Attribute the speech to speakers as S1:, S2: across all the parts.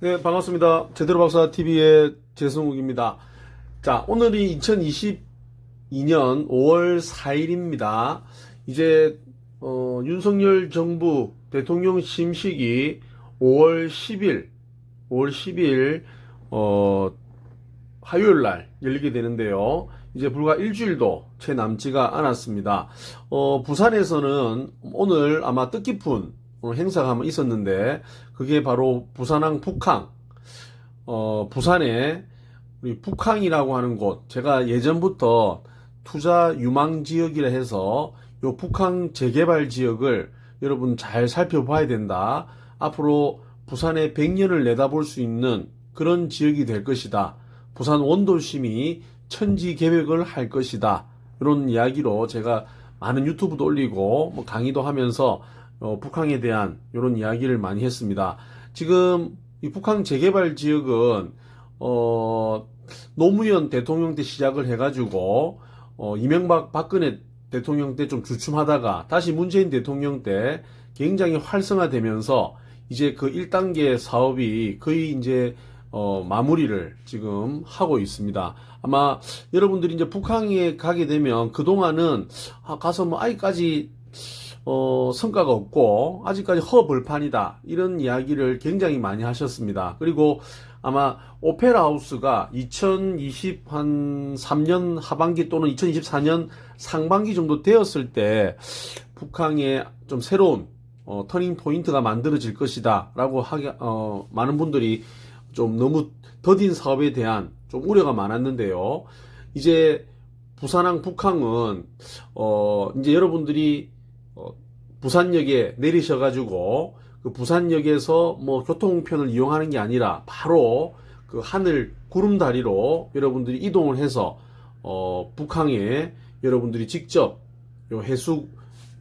S1: 네, 반갑습니다. 제대로 박사 TV의 재승욱입니다. 자, 오늘이 2022년 5월 4일입니다. 이제 어, 윤석열 정부 대통령 심식이 5월 10일, 5월 10일 어, 화요일 날 열리게 되는데요. 이제 불과 일주일도 채 남지가 않았습니다. 어, 부산에서는 오늘 아마 뜻깊은 행사가 한번 있었는데 그게 바로 부산항 북항 어, 부산에 우리 북항이라고 하는 곳 제가 예전부터 투자 유망 지역이라 해서 요 북항 재개발 지역을 여러분 잘 살펴봐야 된다. 앞으로 부산의 100년을 내다볼 수 있는 그런 지역이 될 것이다. 부산 원도심이 천지 계획을 할 것이다. 이런 이야기로 제가 많은 유튜브도 올리고 뭐 강의도 하면서 어, 북한에 대한 이런 이야기를 많이 했습니다. 지금 이 북한 재개발 지역은 어, 노무현 대통령 때 시작을 해가지고 어, 이명박 박근혜 대통령 때 좀 주춤하다가 다시 문재인 대통령 때 굉장히 활성화되면서 이제 그 1단계 사업이 거의 이제 어, 마무리를 지금 하고 있습니다. 아마 여러분들이 이제 북한에 가게 되면 그동안은 아, 가서 뭐 아직까지 어, 성과가 없고 아직까지 허벌판이다 이런 이야기를 굉장히 많이 하셨습니다. 그리고 아마 오페라 하우스가 2023년 하반기 또는 2024년 상반기 정도 되었을 때 북한에 좀 새로운 어, 터닝 포인트가 만들어질 것이다라고 하게 어, 많은 분들이 좀 너무 더딘 사업에 대한 좀 우려가 많았는데요. 이제 부산항 북항은 어, 이제 여러분들이 어, 부산역에 내리셔가지고 그 부산역에서 뭐 교통편을 이용하는 게 아니라 바로 그 하늘 구름다리로 여러분들이 이동을 해서 어, 북항에 여러분들이 직접 요 해수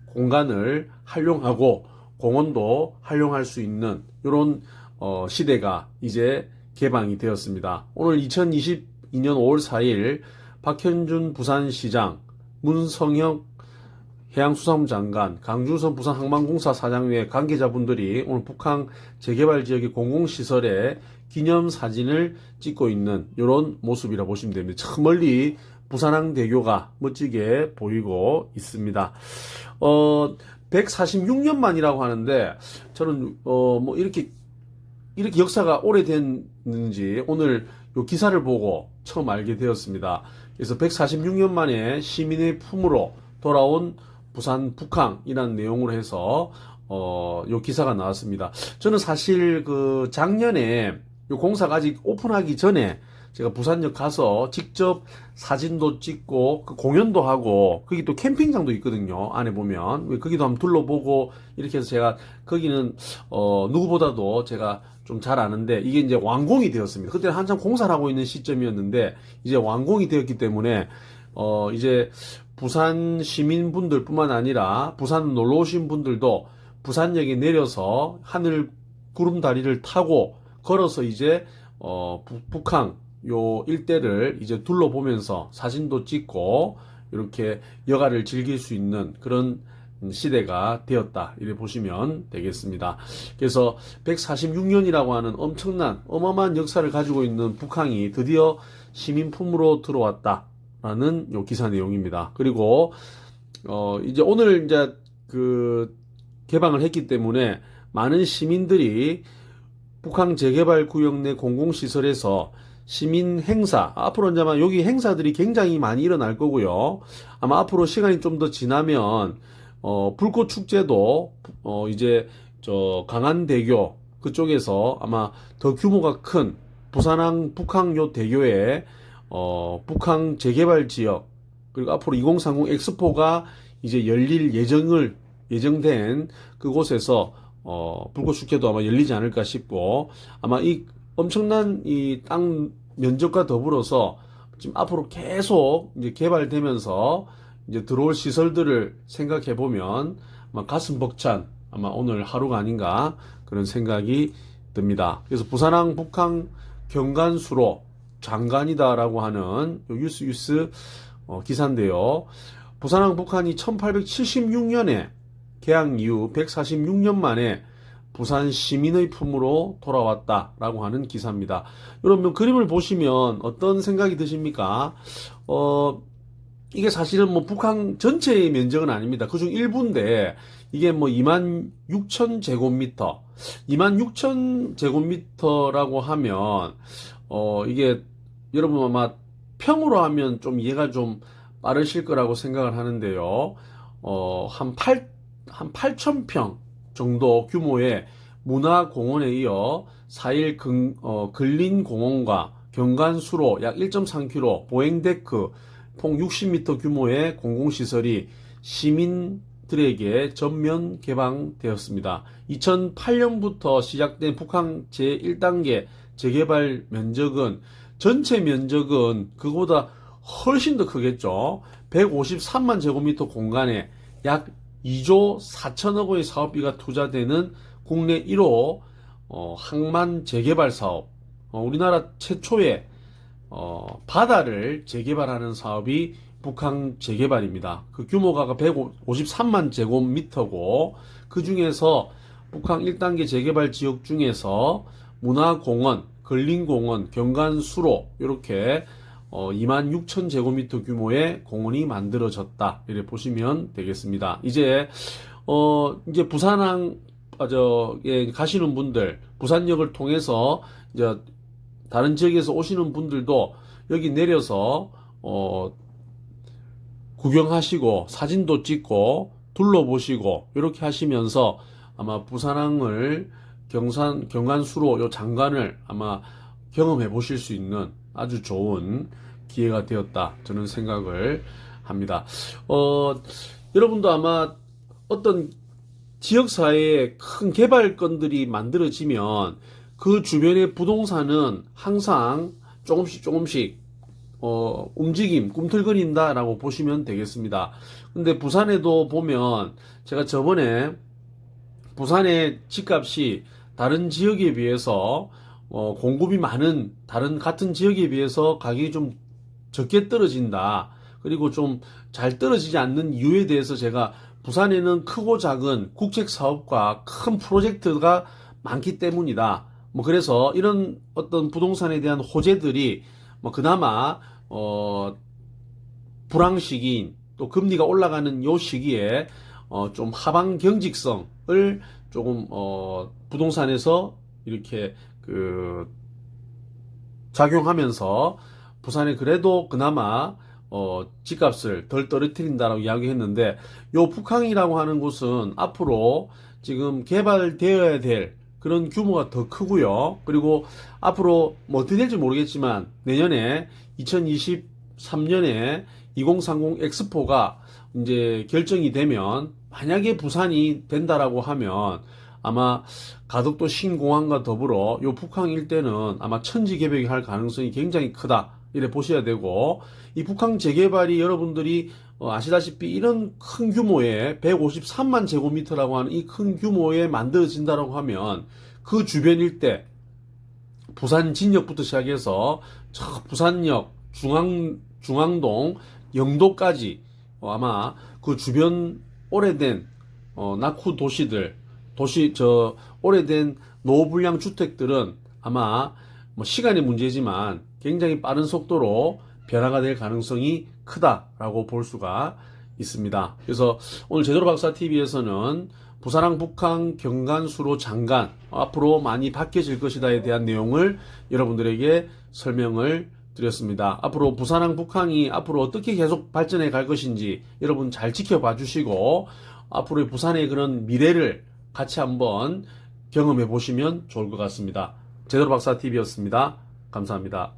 S1: 공간을 활용하고 공원도 활용할 수 있는 이런 어, 시대가 이제 개방이 되었습니다. 오늘 2022년 5월 4일 박현준 부산시장, 문성혁 해양수산부 장관, 강준선 부산항만공사 사장 외 관계자분들이 오늘 북한 재개발 지역의 공공시설에 기념 사진을 찍고 있는 이런 모습이라 보시면 됩니다. 저 멀리 부산항대교가 멋지게 보이고 있습니다. 어, 146년 만이라고 하는데 저는 어, 뭐 이렇게 이렇게 역사가 오래됐는지 오늘 요 기사를 보고 처음 알게 되었습니다. 그래서 146년 만에 시민의 품으로 돌아온 부산 북항이라는 내용으로 해서 어, 요 기사가 나왔습니다. 저는 사실 그 작년에 요 공사가 아직 오픈하기 전에 제가 부산역 가서 직접 사진도 찍고 그 공연도 하고 거기 또 캠핑장도 있거든요. 안에 보면 거기도 한번 둘러보고 이렇게 해서 제가 거기는 어 누구보다도 제가 좀 잘 아는데 이게 이제 완공이 되었습니다. 그때 한참 공사를 하고 있는 시점이었는데 이제 완공이 되었기 때문에 어 이제 부산 시민분들뿐만 아니라 부산 놀러 오신 분들도 부산역에 내려서 하늘 구름 다리를 타고 걸어서 이제 어 북- 북한 요 일대를 이제 둘러보면서 사진도 찍고 이렇게 여가를 즐길 수 있는 그런 시대가 되었다. 이렇게 보시면 되겠습니다. 그래서 146년이라고 하는 엄청난 어마어마한 역사를 가지고 있는 북한이 드디어 시민품으로 들어왔다 라는 요 기사 내용입니다. 그리고 어 이제 오늘 이제 그 개방을 했기 때문에 많은 시민들이 북한 재개발 구역 내 공공시설에서 시민 행사, 앞으로 이제 아마 여기 행사들이 굉장히 많이 일어날 거고요. 아마 앞으로 시간이 좀 더 지나면, 어, 불꽃 축제도, 어, 이제, 저, 강안대교 그쪽에서 아마 더 규모가 큰 부산항 북항요 대교에, 어, 북항 재개발 지역, 그리고 앞으로 2030 엑스포가 이제 열릴 예정을, 예정된 그곳에서, 어, 불꽃 축제도 아마 열리지 않을까 싶고, 아마 이 엄청난 이 땅 면적과 더불어서 지금 앞으로 계속 이제 개발되면서 이제 들어올 시설들을 생각해 보면 아마 가슴 벅찬 아마 오늘 하루가 아닌가 그런 생각이 듭니다. 그래서 부산항 북항 경관수로 장관이다라고 하는 요 뉴스 뉴스 어, 기사인데요. 부산항 북한이 1876년에 개항 이후 146년 만에 부산 시민의 품으로 돌아왔다라고 하는 기사입니다. 여러분 그림을 보시면 어떤 생각이 드십니까? 어, 이게 사실은 뭐 북한 전체의 면적은 아닙니다. 그중 일부인데 이게 뭐 2만 6천 제곱미터, 2만 6천 제곱미터라고 하면 어 이게 여러분 아마 평으로 하면 좀 이해가 좀 빠르실 거라고 생각을 하는데요. 어, 한 8, 한 8천 평 정도 규모의 문화공원에 이어 4일 근, 어, 근린공원과 경관수로 약 1.3km, 보행데크, 폭 60m 규모의 공공시설이 시민들에게 전면 개방되었습니다. 2008년부터 시작된 북한 제1단계 재개발 면적은 전체 면적은 그보다 훨씬 더 크겠죠. 153만 제곱미터 공간에 약 2조 4천억 원의 사업비가 투자되는 국내 1호 어, 항만 재개발 사업. 어, 우리나라 최초의 어, 바다를 재개발하는 사업이 북한 재개발입니다. 그 규모가 153만 제곱미터고 그 중에서 북한 1단계 재개발 지역 중에서 문화공원, 근린공원, 경관수로 이렇게 어, 2만 6천 제곱미터 규모의 공원이 만들어졌다. 이렇게 보시면 되겠습니다. 이제 어 이제 부산항 아, 저에 가시는 분들, 부산역을 통해서 이제 다른 지역에서 오시는 분들도 여기 내려서 어 구경하시고 사진도 찍고 둘러보시고 이렇게 하시면서 아마 부산항을 경산 경관수로 요 장관을 아마 경험해 보실 수 있는 아주 좋은 기회가 되었다 저는 생각을 합니다. 어 여러분도 아마 어떤 지역 사회에 큰 개발건들이 만들어지면 그 주변의 부동산은 항상 조금씩 조금씩 어, 움직임, 꿈틀거린다라고 보시면 되겠습니다. 근데 부산에도 보면 제가 저번에 부산의 집값이 다른 지역에 비해서 어, 공급이 많은 다른 같은 지역에 비해서 가격이 좀 적게 떨어진다. 그리고 좀 잘 떨어지지 않는 이유에 대해서 제가 부산에는 크고 작은 국책 사업과 큰 프로젝트가 많기 때문이다. 뭐 그래서 이런 어떤 부동산에 대한 호재들이 뭐 그나마 어 불황 시기인 또 금리가 올라가는 요 시기에 어 좀 하방 경직성을 조금 어 부동산에서 이렇게 그 작용하면서 부산에 그래도 그나마 어 집값을 덜 떨어뜨린다라고 이야기했는데 요 북항이라고 하는 곳은 앞으로 지금 개발되어야 될 그런 규모가 더 크고요. 그리고 앞으로 뭐 어떻게 될지 모르겠지만 내년에 2023년에 2030 엑스포가 이제 결정이 되면 만약에 부산이 된다라고 하면 아마 가덕도 신공항과 더불어 요 북항 일대는 아마 천지 개벽이 할 가능성이 굉장히 크다. 이래 보셔야 되고 이 북항 재개발이 여러분들이 어, 아시다시피 이런 큰 규모의 153만 제곱미터라고 하는 이 큰 규모에 만들어진다라고 하면 그 주변 일대 부산 진역부터 시작해서 저 부산역 중앙 중앙동 영도까지 어, 아마 그 주변 오래된 어, 낙후 도시들 도시 저 오래된 노후불량 주택들은 아마 뭐 시간의 문제지만 굉장히 빠른 속도로 변화가 될 가능성이 크다라고 볼 수가 있습니다. 그래서 오늘 제대로 박사 TV에서는 부산항 북항 경간수로 장관 앞으로 많이 바뀌어질 것이다에 대한 내용을 여러분들에게 설명을 드렸습니다. 앞으로 부산항 북항이 앞으로 어떻게 계속 발전해 갈 것인지 여러분 잘 지켜봐 주시고 앞으로의 부산의 그런 미래를 같이 한번 경험해 보시면 좋을 것 같습니다. 제대로 박사 TV였습니다. 감사합니다.